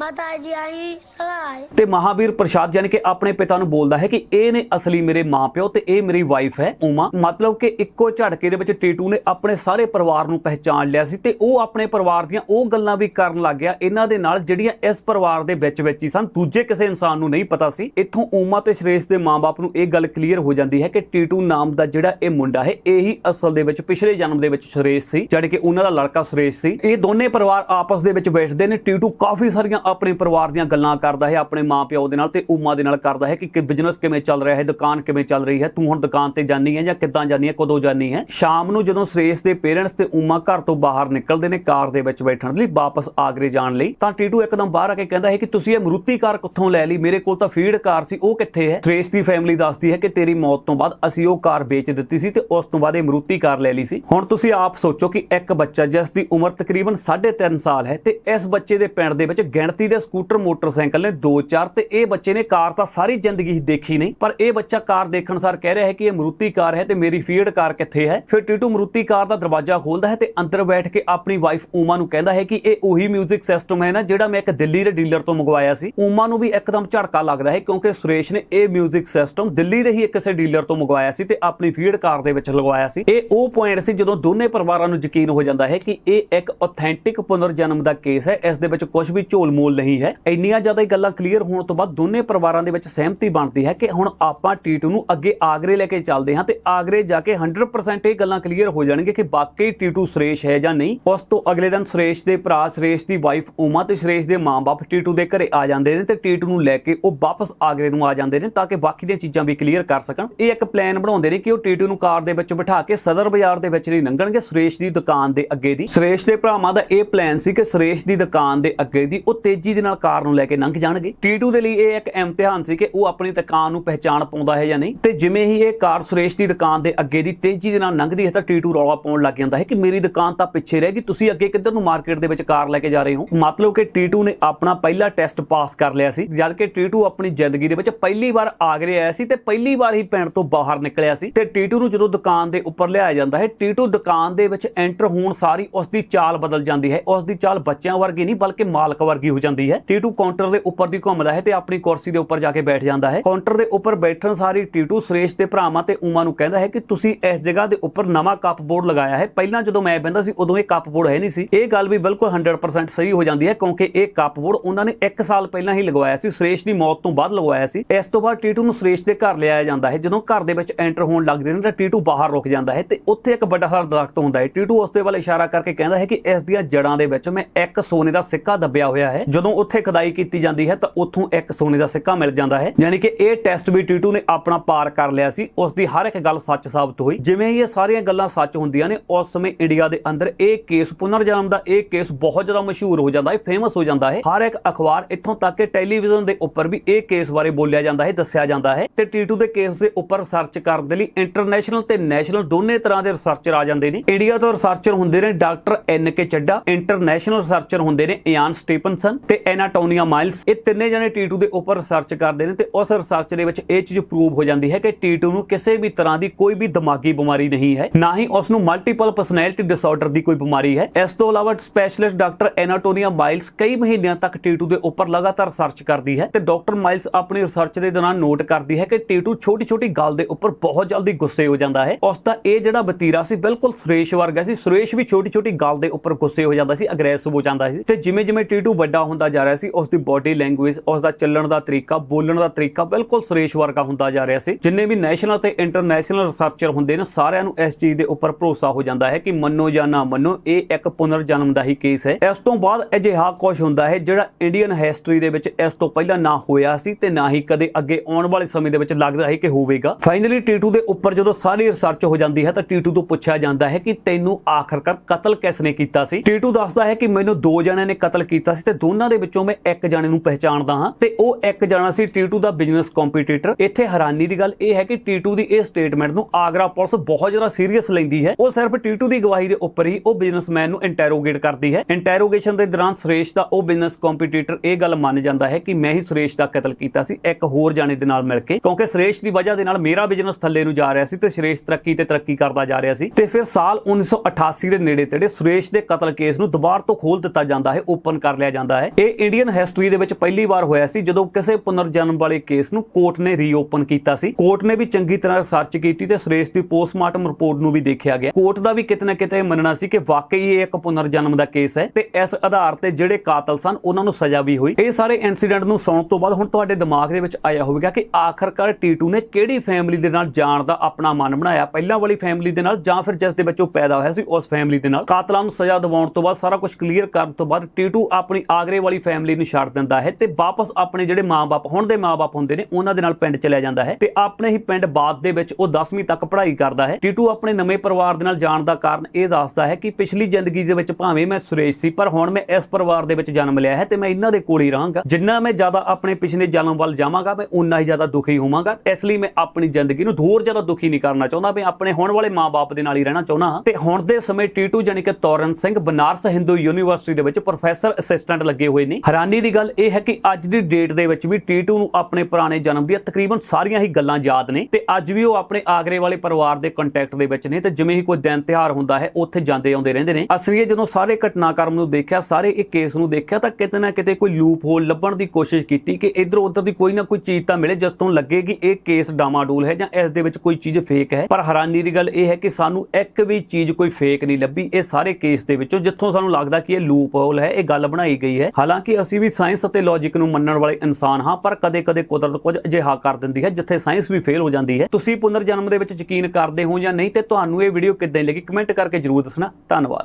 [SPEAKER 3] ਮਾਤਾ ਜੀ ਆਈ ਸਲਾਹ।
[SPEAKER 1] ਤੇ ਮਹਾਵੀਰ ਪ੍ਰਸ਼ਾਦ ਯਾਨੀ ਕਿ ਆਪਣੇ ਪਿਤਾ ਨੂੰ ਬੋਲਦਾ ਹੈ ਕਿ ਇਹ ਨੇ ਅਸਲੀ ਮੇਰੇ ਮਾਪਿਓ ਤੇ ਇਹ ਮੇਰੀ ਵਾਈਫ ਹੈ, ਉਮਾ। ਮਤਲਬ ਕਿ ਇੱਕੋ ਝਟਕੇ ਦੇ ਵਿੱਚ ਟੀਟੂ ਨੇ ਆਪਣੇ ਸਾਰੇ ਪਰਿਵਾਰ ਨੂੰ ਪਹਿਚਾਨ ਲਿਆ ਸੀ ਤੇ ਉਹ ਆਪਣੇ ਪਰਿਵਾਰ ਦੀਆਂ ਉਹ ਗੱਲਾਂ ਵੀ ਕਰਨ ਲੱਗ ਗਿਆ। ਇਹਨਾਂ ਦੇ ਨਾਲ ਜਿਹੜੀਆਂ ਇਸ ਪਰਿਵਾਰ ਦੇ ਵਿੱਚ ਵਿੱਚ ਹੀ ਸਨ, ਦੂਜੇ ਕਿਸੇ ਇਨਸਾਨ ਨੂੰ ਨਹੀਂ ਪਤਾ ਸੀ। ਇੱਥੋਂ ਉਮਾ ਤੇ ਸ਼੍ਰੇਸ਼ ਦੇ ਮਾਪੇ ਨੂੰ ਇਹ ਗੱਲ ਕਲੀਅਰ ਹੋ ਜਾਂਦੀ ਹੈ ਕਿ ਟੀਟੂ ਨਾਮ ਦਾ ਜਿਹੜਾ ਇਹ ਮੁੰਡਾ ਹੈ, ਇਹੀ ਅਸਲ ਦੇ ਵਿੱਚ ਪਿਛਲੇ ਜਨਮ ਦੇ ਵਿੱਚ ਸ਼੍ਰੇਸ਼ ਸੀ ਜਦ ਕਿ ਉਹਨਾਂ ਦਾ ਲੜਕਾ ਸ਼੍ਰੇਸ਼ ਸੀ। ਇਹ ਦੋਨੇ ਪਰਿਵਾਰ ਆਪਸ ਦੇ ਵਿੱਚ ਬੈਠਦੇ ਨੇ। ਟੀਟੂ ਕਾਫੀ ਸਾਰੀਆਂ ਆਪਣੇ ਪਰਿਵਾਰ ਦੀਆਂ ਗੱਲਾਂ ਕਰਦਾ ਹੈ, ਆਪਣੇ ਮਾਪਿਓ ਦੇ ਨਾਲ ਤੇ ਉਮਾ ਦੇ ਨਾਲ ਕਰਦਾ ਹੈ ਕਿ ਬਿਜ਼ਨਸ ਕਿਵੇਂ ਚੱਲ ਰਿਹਾ ਹੈ, ਦੁਕਾਨ ਕਿਵੇਂ ਚੱਲ ਰਹੀ ਹੈ, ਤੂੰ ਹੁਣ ਦੁਕਾਨ ਤੇ ਜਾਨੀ ਹੈ ਜਾਂ ਕਿੱਦਾਂ ਜਾਨੀ ਹੈ, ਕਦੋਂ ਜਾਨੀ ਹੈ? ਸ਼ਾਮ ਨੂੰ ਜਦੋਂ ਸੁਰੇਸ਼ ਦੇ ਪੇਰੈਂਟਸ ਤੇ ਉਮਾ ਘਰ ਤੋਂ ਬਾਹਰ ਨਿਕਲਦੇ ਨੇ ਕਾਰ ਦੇ ਵਿੱਚ ਬੈਠਣ ਲਈ, ਵਾਪਸ ਆਗਰੇ ਜਾਣ ਲਈ, ਤਾਂ ਟੀਟੂ ਇੱਕਦਮ ਬਾਹਰ ਆ ਕੇ ਕਹਿੰਦਾ ਹੈ ਕਿ ਤੁਸੀਂ ਇਹ ਮਰੂਤੀ ਕਾਰ ਕਿੱਥੋਂ ਲੈ ਲਈ? ਮੇਰੇ ਕੋਲ ਤਾਂ ਫੀਡ ਕਾਰ ਸੀ, ਉਹ ਕਿੱਥੇ ਹੈ? ਸੁਰੇਸ਼ ਦੀ ਫੈਮਿਲੀ ਦੱਸਦੀ ਹੈ ਕਿ ਤੇਰੀ ਮੌਤ ਤੋਂ ਬਾਅਦ ਅਸੀਂ ਉਹ ਕਾਰ ਵੇਚ ਦਿੱਤੀ ਸੀ ਤੇ ਉਸ ਤੋਂ ਬਾਅਦ ਇਹ ਮਰੂਤੀ ਕਾਰ ਲੈ ਲਈ ਸੀ। ਹੁਣ ਤੁਸੀਂ ਆਪ ਸੋਚੋ ਕਿ ਇੱਕ ਬੱਚਾ ਜਿਸ ਦੀ ਉਮਰ ਤਕਰੀਬਨ 3.5 ਸਾਲ ਹੈ ਤੇ ਇਸ ਬੱਚੇ ਦੇ ਪਿੰਡ ਦੇ ਵਿੱਚ ਗਿਣਤੀ ਦੇ ਸਕੂਟਰ ਮੋਟਰਸਾਈਕਲ ਨੇ 2-4 ਤੇ ਇਹ ਬੱਚੇ ਨੇ ਕਾਰ ਤਾਂ ਸਾਰੀ ਜ਼ਿੰਦਗੀ ਹੀ ਦੇਖੀ ਨਹੀਂ ਪਰ ਇਹ ਬੱਚਾ ਕਾਰ ਦੇਖਣ ਸਾਰ ਕਹਿ ਰਿਹਾ ਹੈ ਕਿ ਇਹ ਮਰੂਤੀ ਕਾਰ ਹੈ ਤੇ ਮੇਰੀ ਫੀਡ ਕਾਰ ਕਿੱਥੇ ਹੈ ਫਿਰ ਟੀਟੂ ਮਰੂਤੀ ਕਾਰ ਦਾ ਦਰਵਾਜ਼ਾ ਖੋਲਦਾ ਹੈ ਤੇ ਅੰਦਰ ਬੈਠ ਕੇ ਆਪਣੀ ਵਾਈਫ ਊਮਾ ਨੂੰ ਕਹਿੰਦਾ ਹੈ ਕਿ ਇਹ ਉਹੀ 뮤직 ਸਿਸਟਮ ਹੈ ਨਾ ਜਿਹੜਾ ਮੈਂ ਇੱਕ ਦਿੱਲੀ ਦੇ ਡੀਲਰ ਤੋਂ ਮੰਗਵਾਇਆ ਸੀ ਊਮਾ ਨੂੰ ਵੀ ਇੱਕਦਮ ਝਟਕਾ ਲੱਗਦਾ ਹੈ ਕਿਉਂਕਿ ਸੁਰੇਸ਼ ਨੇ ਇਹ 뮤직 ਸਿਸਟਮ ਦਿੱਲੀ ਦੇ ਹੀ ਇੱਕ ਕਿਸੇ ਡੀਲਰ ਤੋਂ ਮੰਗਵਾਇਆ ਸੀ ਤੇ ਆਪਣੀ ਫੀਡ ਕਾਰ ਦੇ ਵਿੱਚ ਲਗਵਾਇਆ ਸੀ ਇਹ ਉਹ ਪੁਆਇੰਟ ਸੀ ਜਦੋਂ ਦੋਨੇ ਪਰਿਵਾਰਾਂ ਨੂੰ ਯਕੀਨ ਹੋ ਜਾਂਦਾ ਹੈ ਕਿ ਇਹ ਇੱਕ ਆਥੈਂਟਿਕ ਪੁਨਰ ਜਨਮ ਦਾ ਕੇਸ ਹੈ ਇਸ ਦੇ ਵਿੱਚ ਕੁਝ ਵੀ ਝੋਲ-ਮੋਲ ਨਹੀਂ ਹੈ। ਇੰਨੀਆਂ ਜ਼ਿਆਦਾ ਗੱਲਾਂ ਕਲੀਅਰ ਹੋਣ ਤੋਂ ਬਾਅਦ ਦੋਨੇ ਪਰਿਵਾਰਾਂ ਦੇ ਵਿੱਚ ਸਹਿਮਤੀ ਬਣਦੀ ਹੈ ਕਿ ਹੁਣ ਆਪਾਂ ਟੀਟੂ ਨੂੰ ਅੱਗੇ ਆਗਰੇ ਲੈ ਕੇ ਚੱਲਦੇ ਹਾਂ ਤੇ ਆਗਰੇ ਜਾ ਕੇ 100% ਇਹ ਗੱਲਾਂ ਕਲੀਅਰ ਹੋ ਜਾਣਗੀਆਂ ਕਿ ਵਾਕਈ ਟੀਟੂ ਸੁਰੇਸ਼ ਹੈ ਜਾਂ ਨਹੀਂ। ਉਸ ਤੋਂ ਅਗਲੇ ਦਿਨ ਸੁਰੇਸ਼ ਦੇ ਭਰਾ, ਸੁਰੇਸ਼ ਦੀ ਵਾਈਫ ਉਮਾ ਤੇ ਸੁਰੇਸ਼ ਦੇ ਮਾਂ-ਬਾਪ ਟੀਟੂ ਦੇ ਘਰੇ ਆ ਜਾਂਦੇ ਨੇ ਤੇ ਟੀਟੂ ਨੂੰ ਲੈ ਕੇ ਉਹ ਵਾਪਸ ਆਗਰੇ ਨੂੰ ਆ ਜਾਂਦੇ ਨੇ ਤਾਂ ਕਿ ਬਾਕੀ ਦੀਆਂ ਚੀਜ਼ਾਂ ਵੀ ਕਲੀਅਰ ਕਰ ਸਕਣ। ਇਹ ਇੱਕ ਪਲਾਨ ਬਣਾਉਂਦੇ ਨੇ ਕਿ ਉਹ ਟੀਟੂ ਨੂੰ ਕਾਰ ਦੇ ਵਿੱਚ ਬਿਠਾ ਕੇ ਸਦਰ ਬਾਜ਼ਾਰ ਦੇ ਵਿੱਚ ਨਹੀਂ ਲੰਘਣਗੇ ਸੁਰੇਸ਼ ਦੀ ਦੁਕਾਨ ਦੇ ਅੱਗੇ ਦੀ। ਸੁਰੇਸ਼ ਦੇ ਭਰਾਵਾਂ ਦਾ ਇਹ ਪਲਾਨ ਸੀ ਕਿ ਸੁਰੇਸ਼ ਦੀ ਦੁਕਾਨ ਦੇ ਅੱਗੇ ਦੀ, ਉਹ ਤੇਜ਼ੀ ਦੇ ਨਾਲ ਕਾਰ ਨੂੰ ਲੈ ਕੇ ਲੰਘ ਜਾਣਗੇ। ਟੀਟੂ ਦੇ ਲਈ ਇਹ ਇੱਕ ਇਮਤਿਹਾਨ ਸੀ ਕਿ ਉਹ ਆਪਣੀ ਦੁਕਾਨ ਨੂੰ ਪਹਿਚਾਣ ਪਾਉਂਦਾ ਹੈ ਜਾਂ ਨਹੀਂ। ਤੇ ਜਿਵੇਂ ਹੀ ਇਹ ਕਾਰ ਸੁਰੇਸ਼ ਦੀ ਦੁਕਾਨ ਦੇ ਅੱਗੇ ਦੀ ਤੇਜ਼ੀ ਦੇ ਨਾਲ ਲੰਘਦੀ ਹੈ ਤਾਂ ਟੀਟੂ ਰੌਲਾ ਪਾਉਣ ਲੱਗ ਜਾਂਦਾ ਹੈ ਕਿ ਮੇਰੀ ਦੁਕਾਨ ਤਾਂ ਪਿੱਛੇ ਰਹਿ ਗਈ, ਤੁਸੀਂ ਅੱਗੇ ਕਿੱਧਰ ਨੂੰ ਮਾਰਕੀਟ ਦੇ ਵਿੱਚ ਕਾਰ ਲੈ ਕੇ ਜਾ ਰਹੇ ਹੋ? ਮਤਲਬ ਕਿ ਟੀਟੂ ਨੇ ਆਪਣਾ ਪਹਿਲਾ ਟੈਸਟ ਪਾਸ ਕਰ ਲਿਆ ਸੀ, ਜਦ ਕਿ ਟੀਟੂ ਆਪਣੀ ਜ਼ਿੰਦਗੀ ਦੇ ਵਿੱਚ ਪਹਿਲੀ ਵਾਰ ਆਗਰੇ ਆਇਆ ਸੀ ਤੇ ਪਹਿਲੀ ਵਾਰ ਹੀ ਪਿੰਡ ਤੋਂ ਬਾਹਰ ਨਿਕਲਿਆ ਸੀ। ਤੇ ਟੀਟੂ ਨੂੰ ਜਦੋਂ ਦੁਕਾਨ ਦੇ ਉੱਪਰ ਲਿਆਇਆ ਜਾਂਦਾ ਹੈ ਟੀਟੂ ਦੁਕਾਨ ਦੇ ਵਿੱਚ ਐਂਟਰ ਹੋਣ ਸਾਰੀ ਉਸ ਦੀ ਚਾਲ ਬਦਲ ਜਾਂਦੀ ਹੈ। ਉਸ ਦੀ ਚਾਲ ਬੱਚਿਆਂ ਵਰਗੀ ਨਹੀਂ, ਬਲਕਿ ਮਾਲਕ ਵਰਗੀ ਹੋ ਜਾਂਦੀ ਹੈ। ਟੀਟੂ ਕਾਊਂਟਰ ਦੇ ਉੱਪਰ ਦੀ ਘੁੰਮਦਾ ਹੈ ਤੇ ਆਪਣੀ ਕੁਰਸੀ ਦੇ ਉੱਪਰ ਜਾ ਕੇ ਬੈਠ ਜਾਂਦਾ ਹੈ। ਕਾਊਂਟਰ ਦੇ ਉੱਪਰ ਬੈਠਣ ਸਾਰੀ ਟੀਟੂ ਸੁਰੇਸ਼ ਦੇ ਭਰਾਵਾਂ ਤੇ ਉਮਾ ਨੂੰ ਕਹਿੰਦਾ ਹੈ ਕਿ ਤੁਸੀਂ ਇਸ ਜਗ੍ਹਾ ਦੇ ਉੱਪਰ ਨਵਾਂ ਕੱਪ ਬੋਰਡ ਲਗਾਇਆ ਹੈ। ਪਹਿਲਾਂ ਜਦੋਂ ਮੈਂ ਬਹਿੰਦਾ ਸੀ, ਉਦੋਂ ਇਹ ਕੱਪ ਬੋਰਡ ਹੈ ਨਹੀਂ ਸੀ। ਇਹ ਗੱਲ ਵੀ ਬਿਲਕੁਲ 100% ਸਹੀ ਹੋ ਜਾਂਦੀ ਹੈ ਕਿਉਂਕਿ ਇਹ ਕੱਪ ਬੋਰਡ ਉਹਨਾਂ ਨੇ 1 ਸਾਲ ਪਹਿਲਾਂ ਹੀ ਲਗਵਾਇਆ ਸੀ। ਸੁਰੇਸ਼ ਦੀ ਮੌਤ ਤੋਂ ਬਾਅਦ ਲਗਵਾਇਆ ਸੀ। ਇਸ ਤੋਂ ਬਾਅਦ ਟੀਟੂ ਨੂੰ ਸੁਰੇਸ਼ ਦੇ ਘਰ ਲਿਆਇਆ ਜਾਂਦਾ ਹੈ। ਜਦੋਂ ਘਰ ਦੇ ਵਿੱਚ ਐਂਟਰ ਹੋਣ ਲੱਗਦੇ ਨੇ ਤਾਂ ਟੀਟੂ ਬਾਹਰ ਰੁਕ ਜਾਂਦਾ ਹੈ ਤੇ ਉੱਥੇ ਇੱਕ ਵੱਡਾ ਸਾਰਾ ਦਰਖਤ ਹੁੰਦਾ ਹੈ। ਟੀਟੂ ਉਸ ਦੇ ਵੱਲ ਇਸ਼ਾਰਾ ਕਰਕੇ ਕਹਿੰਦਾ ਹੈ ਕਿ ਇਸ ਦੀਆਂ ਜੜਾਂ ਦੇ ਵਿੱਚ ਮੈਂ ਇੱਕ ਸੋਨੇ ਦਾ ਸਿੱਕਾ ਦੱਬਿਆ ਹੋਇਆ ਹੈ ਜਦੋਂ ਉੱਥੇ ਖਦਾਈ ਕੀਤੀ ਜਾਂਦੀ ਹੈ ਤਾਂ ਉੱਥੋਂ ਇੱਕ ਸੋਨੇ ਦਾ ਸਿੱਕਾ ਮਿਲ ਜਾਂਦਾ ਹੈ। ਯਾਨੀ ਕਿ ਇਹ ਟੈਸਟ ਵੀ ਟੀਟੂ ਨੇ ਆਪਣਾ ਪਾਰ ਕਰ ਲਿਆ ਸੀ। ਉਸ ਦੀ ਹਰ ਇੱਕ ਗੱਲ ਸੱਚ ਸਾਬਤ ਹੋਈ। ਜਿਵੇਂ ਇਹ ਸਾਰੀਆਂ ਗੱਲਾਂ ਸੱਚ ਹੁੰਦੀਆਂ ਨੇ, ਉਸ ਸਮੇਂ ਇੰਡੀਆ ਦੇ ਅੰਦਰ ਇਹ ਕੇਸ ਪੁਨਰ ਦਾ ਇਹ ਕੇਸ ਬਹੁਤ ਜ਼ਿਆਦਾ ਮਸ਼ਹੂਰ ਹੋ ਜਾਂਦਾ ਹੈ ਫੇਮਸ ਹੋ ਜਾਂਦਾ ਹੈ। ਹਰ ਇੱਕ ਅਖਬਾਰ ਇੱਥੋਂ ਤੱਕ ਕਿ ਟੈਲੀਵਿਜ਼ਨ ਦੇ ਉੱਪਰ ਵੀ ਇਹ ਕੇਸ ਬਾਰੇ ਬੋਲਿਆ ਜਾਂਦਾ ਹੈ, ਦੱਸਿਆ ਜਾਂਦਾ ਹੈ। ਤੇ ਟੀਟੂ ਦੇ ਕੇਸ ਦੇ ਉੱਪਰ ਰਿਸਰਚ ਕਰਨ ਦੇ ਲਈ ਇੰਟਰਨੈਸ਼ਨਲ ਤੇ ਨੈਸ਼ਨਲ ਦੋਨੇ ਤਰ੍ਹਾਂ ਦੇ ਰਿਸਰਚਰ ਆ ਜਾਂਦੇ ਨੇ। ਇੰਡੀਆ ਤੋਂ ਰਿਸਰਚਰ ਹੁੰਦੇ ਨੇ doctor N K Chadha international researcher ਹੁੰਦੇ ਨੇ ਇਆਨ ਸਟੀਫਨਸਨ। ਤੇ ਐਨਾਟੋਨੀਆ ਮਾਈਲਸ, ਇਹ ਤਿੰਨੇ ਜਣੇ ਟੀਟੂ ਦੇ ਉੱਪਰ ਰਿਸਰਚ ਕਰਦੇ ਨੇ ਤੇ ਉਸ ਰਿਸਰਚ ਦੇ ਵਿੱਚ ਇਹ ਚੀਜ਼ ਪ੍ਰੂਵ ਹੋ ਜਾਂਦੀ ਹੈ ਕਿ ਟੀਟੂ ਨੂੰ ਕਿਸੇ ਵੀ ਤਰ੍ਹਾਂ ਦੀ ਕੋਈ ਵੀ ਦਿਮਾਗੀ ਬਿਮਾਰੀ ਨਹੀਂ ਹੈ, ਨਾ ਹੀ ਉਸ ਨੂੰ ਮਲਟੀਪਲ ਪਰਸਨੈਲਿਟੀ ਡਿਸਆਰਡਰ ਦੀ ਕੋਈ ਬਿਮਾਰੀ ਹੈ। ਇਸ ਤੋਂ ਇਲਾਵਾ ਸਪੈਸ਼ਲਿਸਟ ਡਾਕਟਰ ਐਨਾਟੋਨੀਆ ਮਾਈਲਸ ਕਈ ਮਹੀਨਿਆਂ ਤੱਕ ਟੀਟੂ ਦੇ ਉੱਪਰ ਲਗਾਤਾਰ ਰਿਸਰਚ ਕਰਦੀ ਹੈ ਤੇ ਡਾਕਟਰ ਮਾਈਲਸ ਆਪਣੀ ਰਿਸਰਚ ਦੇ ਦੌਰਾਨ ਨੋਟ ਕਰਦੀ ਹੈ ਕਿ ਟੀਟੂ ਛੋਟੀ ਛੋਟੀ ਗੱਲ ਦੇ ਉੱਪਰ ਬਹੁਤ ਜਲਦੀ ਗੁੱਸੇ ਹੋ ਜਾਂਦਾ ਹੈ। ਉਸ ਦਾ ਇਹ ਜਿਹੜਾ ਬਤੀਰਾ ਸੀ, ਬਿਲਕੁਲ ਸੁਰੇਸ਼ ਵਰਗਾ ਸੀ, ਸੁਰੇਸ਼ ਵੀ ਛੋਟੀ ਛੋਟੀ ਗੱਲ ਦੇ ਉੱਪਰ ਗੁੱਸੇ ਹੋ ਜਾਂਦਾ ਸੀ ਅਗਰੈਸਿਵ ਹੋ ਜਾਂਦਾ ਸੀ ਤੇ ਜਿਵੇਂ ਜਿਵੇਂ ਟੀਟੂ ਵੱਡਾ ਹੁੰਦਾ ਜਾ ਰਿਹਾ ਸੀ ਉਸ ਦੀ ਬਾਡੀ ਲੈਂਗੁਏਜ ਉਸ ਦਾ ਚੱਲਣ ਦਾ ਤਰੀਕਾ, ਬੋਲਣ ਦਾ ਤਰੀਕਾ ਬਿਲਕੁਲ ਸੁਰੇਸ਼ ਵਰਗਾ ਹੁੰਦਾ ਜਾ ਰਿਹਾ ਸੀ। ਜਿੰਨੇ ਵੀ ਨੈਸ਼ਨਲ ਤੇ ਇੰਟਰਨੈਸ਼ਨਲ ਰਿਸਰਚਰ ਹੁੰਦੇ ਨੇ, ਸਾਰਿਆਂ ਨੂੰ ਇਸ ਚੀਜ਼ ਦੇ ਉੱਪਰ ਭਰੋਸਾ ਹੋ ਜਾਂਦਾ ਹੈ ਕਿ ਮੰਨੋ ਜਾਂ ਨਾ ਮੰਨੋ, ਇਹ ਇੱਕ ਪੁਨਰ ਜਨਮ ਦਾ ਹੀ ਕੇਸ ਹੈ। ਇਸ ਤੋਂ ਬਾਅਦ ਅਜਿਹਾ ਕੁਝ ਹੁੰਦਾ ਹੈ ਜਿਹੜਾ ਇੰਡੀਅਨ ਹਿਸਟਰੀ ਦੇ ਵਿੱਚ ਇਸ ਤੋਂ ਪਹਿਲਾਂ ਨਾ ਹੋਇਆ ਸੀ ਤੇ ਨਾ ਹੀ ਕਦੇ ਅੱਗੇ ਆਉਣ ਵਾਲੇ ਸਮੇਂ ਦੇ ਵਿੱਚ ਲੱਗਦਾ ਹੈ ਕਿ ਹੋਵੇਗਾ। ਫਾਈਨਲੀ ਟੀਟੂ ਦੇ ਉੱਪਰ ਜਦੋਂ ਸਾਰੀ ਰਿਸਰਚ ਹੋ ਜਾਂਦੀ ਹੈ ਤਾਂ ਟੀਟੂ ਤੋਂ ਪੁੱਛਿਆ ਜਾਂਦਾ ਹੈ ਕਿ ਤੈਨੂੰ ਆਖਰਕਾਰ ਕਤਲ ਕਿਸ ਨੇ ਕੀਤਾ ਸੀ? ਟੀਟੂ ਦੱਸਦਾ ਹੈ ਕਿ ਮੈਨੂੰ ਦੋ ਜਣਿਆਂ ਨੇ ਕਤਲ ਕੀਤਾ ਸੀ ਤੇ ਦੋ ਦੋਨਾਂ ਦੇ ਵਿੱਚੋਂ ਮੈਂ ਇੱਕ ਜਾਣੇ ਨੂੰ ਪਹਿਚਾਣਦਾ ਹਾਂ ਤੇ ਉਹ ਇੱਕ ਜਾਣਾ ਸੀ ਟੀਟੂ ਦਾ ਬਿਜ਼ਨਸ ਕੰਪੀਟੀਟਰ ਇੱਥੇ ਹੈਰਾਨੀ ਦੀ ਗੱਲ ਇਹ ਹੈ ਕਿ ਟੀਟੂ ਦੀ ਇਹ ਸਟੇਟਮੈਂਟ ਨੂੰ ਆਗਰਾ ਪੁਲਿਸ ਬਹੁਤ ਜ਼ਿਆਦਾ ਸੀਰੀਅਸ ਲੈਂਦੀ ਹੈ। ਉਹ ਸਿਰਫ ਟੀਟੂ ਦੀ ਗਵਾਹੀ ਦੇ ਉੱਪਰ ਹੀ ਉਹ ਬਿਜ਼ਨਸਮੈਨ ਨੂੰ ਇੰਟਰੋਗੇਟ ਕਰਦੀ ਹੈ। ਇੰਟਰੋਗੇਸ਼ਨ ਦੇ ਦੌਰਾਨ ਸੁਰੇਸ਼ ਦਾ ਉਹ ਬਿਜ਼ਨਸ ਕੰਪੀਟੀਟਰ ਇਹ ਗੱਲ ਮੰਨ ਜਾਂਦਾ ਹੈ ਕਿ ਮੈਂ ਹੀ ਸੁਰੇਸ਼ ਦਾ ਕਤਲ ਕੀਤਾ ਸੀ, ਇੱਕ ਹੋਰ ਜਾਣੇ ਦੇ ਨਾਲ ਮਿਲ ਕੇ। ਕਿਉਂਕਿ ਸੁਰੇਸ਼ ਦੀ ਵਜ੍ਹਾ ਦੇ ਨਾਲ ਮੇਰਾ ਬਿਜ਼ਨਸ ਥੱਲੇ ਨੂੰ ਜਾ ਰਿਹਾ ਸੀ ਤੇ ਸੁਰੇਸ਼ ਤਰੱਕੀ ਤੇ ਤਰੱਕੀ ਕਰਦਾ ਜਾ ਰਿਹਾ ਸੀ। ਤੇ ਫਿਰ ਸਾਲ 1988 ਦੇ ਨੇੜੇ ਤੇੜੇ ਸੁਰੇਸ਼ ਦੇ ਕਤਲ ਕੇਸ ਨੂੰ ਦੁਬਾਰਾ ਤੋਂ ਖੋਲ ਦਿੱਤਾ ਜਾਂਦਾ ਹੈ ਓਪਨ ਕਰ ਲਿਆ ਜਾਂਦਾ ਹੈ। ਇਹ ਇੰਡੀਅਨ ਹਿਸਟਰੀ ਦੇ ਵਿੱਚ ਪਹਿਲੀ ਵਾਰ ਹੋਇਆ ਸੀ ਜਦੋਂ ਕਿਸੇ ਪੁਨਰ ਜਨਮ ਵਾਲੇ ਕੇਸ ਨੂੰ ਕੋਰਟ ਨੇ ਰੀਓਪਨ ਕੀਤਾ ਸੀ। ਕੋਰਟ ਨੇ ਵੀ ਚੰਗੀ ਤਰ੍ਹਾਂ ਰਿਸਰਚ ਕੀਤੀ ਤੇ ਸੁਰੇਸ਼ ਦੀ ਪੋਸਟਮਾਰਟਮ ਰਿਪੋਰਟ ਨੂੰ ਵੀ ਦੇਖਿਆ ਗਿਆ। ਕੋਰਟ ਦਾ ਵੀ ਕਿਤੇ ਨਾ ਕਿਤੇ ਮੰਨਣਾ ਸੀ ਕਿ ਵਾਕਈ ਇਹ ਇੱਕ ਪੁਨਰ ਦਾ ਕੇਸ ਹੈ ਤੇ ਇਸ ਆਧਾਰ ਤੇ ਜਿਹੜੇ ਕਾਤਲ ਸਨ, ਉਹਨਾਂ ਨੂੰ ਸਜ਼ਾ ਵੀ ਹੋਈ। ਇਹ ਸਾਰੇ ਇਨਸੀਡੈਂਟ ਨੂੰ ਸੁਣਨ ਤੋਂ ਬਾਅਦ ਹੁਣ ਤੁਹਾਡੇ ਦਿਮਾਗ ਦੇ ਵਿੱਚ ਆਇਆ ਹੋਵੇਗਾ ਕਿ ਆਖਰਕਾਰ ਟੀਟੂ ਨੇ ਕਿਹੜੀ ਫੈਮਿਲੀ ਦੇ ਨਾਲ ਜਾਣ ਦਾ ਆਪਣਾ ਮਨ ਬਣਾਇਆ? ਪਹਿਲਾਂ ਵਾਲੀ ਫੈਮਿਲੀ ਦੇ ਨਾਲ ਜਾਂ ਫਿਰ ਜਿਸ ਦੇ ਵਿੱਚ ਉਹ ਪੈਦਾ ਹੋਇਆ ਸੀ, ਉਸ ਫੈਮਿਲੀ ਦੇ ਨਾਲ। ਕਾਤਲਾਂ ਨੂੰ ਸਜ਼ਾ ਦਿਵਾਉਣ ਤੋਂ ਬਾਅਦ ਸਾਰਾ ਕੁਝ ਕਲੀਅਰ ਕਰਨ ਤੋਂ ਬਾਅਦ ਟੀਟੂ ਆਪਣੀ ਆਗਰੇ ਵਾਲੀ ਫੈਮਿਲੀ ਨੂੰ ਛੱਡ ਦਿੰਦਾ ਹੈ ਤੇ ਵਾਪਸ ਆਪਣੇ ਜਿਹੜੇ ਮਾਪੇ ਹੁਣ ਦੇ ਮਾਪੇ ਹੁੰਦੇ ਨੇ, ਉਹਨਾਂ ਦੇ ਨਾਲ ਪਿੰਡ ਚਲਿਆ ਜਾਂਦਾ ਹੈ ਤੇ ਆਪਣੇ ਹੀ ਪਿੰਡ ਬਾਦ ਦੇ ਵਿੱਚ ਉਹ 10ਵੀਂ ਤੱਕ ਪੜ੍ਹਾਈ ਕਰਦਾ ਹੈ। ਟੀਟੂ ਆਪਣੇ ਨਵੇਂ ਪਰਿਵਾਰ ਦੇ ਨਾਲ ਜਾਣ ਦਾ ਕਾਰਨ ਇਹ ਦੱਸਦਾ ਹੈ ਕਿ ਪਿਛਲੀ ਜ਼ਿੰਦਗੀ ਦੇ ਵਿੱਚ ਭਾਵੇਂ ਮੈਂ ਸੁਰੇਸ਼ ਸੀ, ਪਰ ਹੁਣ ਮੈਂ ਇਸ ਪਰਿਵਾਰ ਦੇ ਵਿੱਚ ਜਨਮ ਲਿਆ ਹੈ ਤੇ ਮੈਂ ਇਹਨਾਂ ਦੇ ਕੋਲ ਹੀ ਰਹਾਂਗਾ। ਜਿੰਨਾ ਮੈਂ ਜ਼ਿਆਦਾ ਆਪਣੇ ਪਿਛਲੇ ਜਨਮ ਵੱਲ ਜਾਵਾਂਗਾ, ਮੈਂ ਉਨਾ ਹੀ ਜ਼ਿਆਦਾ ਦੁਖੀ ਹੋਵਾਂਗਾ। ਇਸ ਲਈ ਮੈਂ ਆਪਣੀ ਜ਼ਿੰਦਗੀ ਨੂੰ ਹੋਰ ਜ਼ਿਆਦਾ ਦੁਖੀ ਨਹੀਂ ਕਰਨਾ ਚਾਹੁੰਦਾ। ਮੈਂ ਆਪਣੇ ਹੁਣ ਵਾਲੇ ਮਾਪੇ ਦੇ ਨਾਲ ਹੀ ਰਹਿਣਾ ਚਾਹੁੰਦਾ ਹਾਂ। ਤੇ ਹੁਣ ਦੇ ਸਮੇਂ ਟੀਟੂ ਜਾਨੀ ਕਿ ਤੋਰਨ ਸਿੰਘ ਬਨਾਰਸ ਹਿੰਦੂ ਯੂਨੀਵਰਸਿਟੀ ਦੇ ਵਿੱਚ ਪ੍ਰੋਫੈਸਰ ਅਸਿਸਟੈਂਟ ਲੱਗੇ ਹੋਏ ਨੇ। ਹੈਰਾਨੀ ਦੀ ਗੱਲ ਇਹ ਹੈ ਕਿ ਅੱਜ ਦੀ ਡੇਟ ਦੇ ਵਿੱਚ ਵੀ ਟੀਟੂ ਨੂੰ ਆਪਣੇ ਪੁਰਾਣੇ ਜਨਮ ਦੀਆਂ ਤਕਰੀਬਨ ਸਾਰੀਆਂ ਹੀ ਗੱਲਾਂ ਯਾਦ ਨੇ ਤੇ ਅੱਜ ਵੀ ਉਹ ਆਪਣੇ ਆਗਰੇ ਵਾਲੇ ਪਰਿਵਾਰ ਦੇ ਕੰਟੈਕਟ ਦੇ ਵਿੱਚ ਨੇ ਤੇ ਜਿਵੇਂ ਹੀ ਕੋਈ ਦਿਨ ਤਿਉਹਾਰ ਹੁੰਦਾ ਹੈ, ਉੱਥੇ ਜਾਂਦੇ ਆਉਂਦੇ ਰਹਿੰਦੇ ਨੇ। ਅਸਲੀਏ ਜਦੋਂ ਸਾਰੇ ਘਟਨਾਕ੍ਰਮ ਨੂੰ ਦੇਖਿਆ, ਸਾਰੇ ਇਹ ਕੇਸ ਨੂੰ ਦੇਖਿਆ, ਤਾਂ ਕਿਤੇ ਨਾ ਕਿਤੇ ਕੋਈ ਲੂਪ ਹੋਲ ਲੱਭਣ ਦੀ ਕੋਸ਼ਿਸ਼ ਕੀਤੀ ਕਿ ਇਧਰ ਉਧਰ ਦੀ ਕੋਈ ਨਾ ਕੋਈ ਚੀਜ਼ ਤਾਂ ਮਿਲੇ, ਜਿਸ ਤੋਂ ਲੱਗੇ ਕਿ ਇਹ ਕੇਸ ਡਾਮਾਡੋਲ ਹੈ ਜਾਂ ਇਸ ਦੇ ਵਿੱਚ ਕੋਈ ਚੀਜ਼ ਫੇਕ ਹੈ। ਪਰ ਹੈਰਾਨੀ ਦੀ ਗੱਲ ਇਹ ਹੈ ਕਿ ਸਾਨੂੰ ਇੱਕ ਵੀ ਚੀਜ਼ ਕੋਈ ਫੇਕ ਨਹੀਂ ਲੱਭੀ। ਇਹ ਸਾਰੇ ਕੇਸ ਦੇ ਵਿੱਚੋਂ, ਜਿੱਥੋਂ ਸਾਨੂੰ ਲੱਗਦਾ ਕਿ ਇਹ ਲੂਪ ਹੋਲ ਹੈ, ਇਹ ਗੱਲ ਬਣਾਈ ਗਈ ਹੈ। ਹਾਲਾਂਕਿ ਅਸੀਂ ਵੀ ਸਾਇੰਸ ਅਤੇ ਲੌਜੀਕ ਨੂੰ ਮੰਨਣ ਵਾਲੇ ਇਨਸਾਨ ਹਾਂ, ਪਰ ਕਦੇ-ਕਦੇ ਕੁਦਰਤ ਕੁਝ ਅਜਿਹਾ ਕਰ ਦਿੰਦੀ ਹੈ, ਜਿੱਥੇ ਸਾਇੰਸ ਵੀ ਫੇਲ ਹੋ ਜਾਂਦੀ ਹੈ। ਤੁਸੀਂ ਪੁਨਰ ਜਨਮ ਦੇ ਵਿੱਚ ਯਕੀਨ ਕਰਦੇ ਹੋ ਜਾਂ ਨਹੀਂ, ਤੇ ਤੁਹਾਨੂੰ ਇਹ ਵੀਡੀਓ ਕਿੱਦਾਂ ਲੱਗੀ? ਕਮੈਂਟ ਕਰਕੇ ਜਰੂਰ ਦੱਸਣਾ। ਧੰਨਵਾਦ।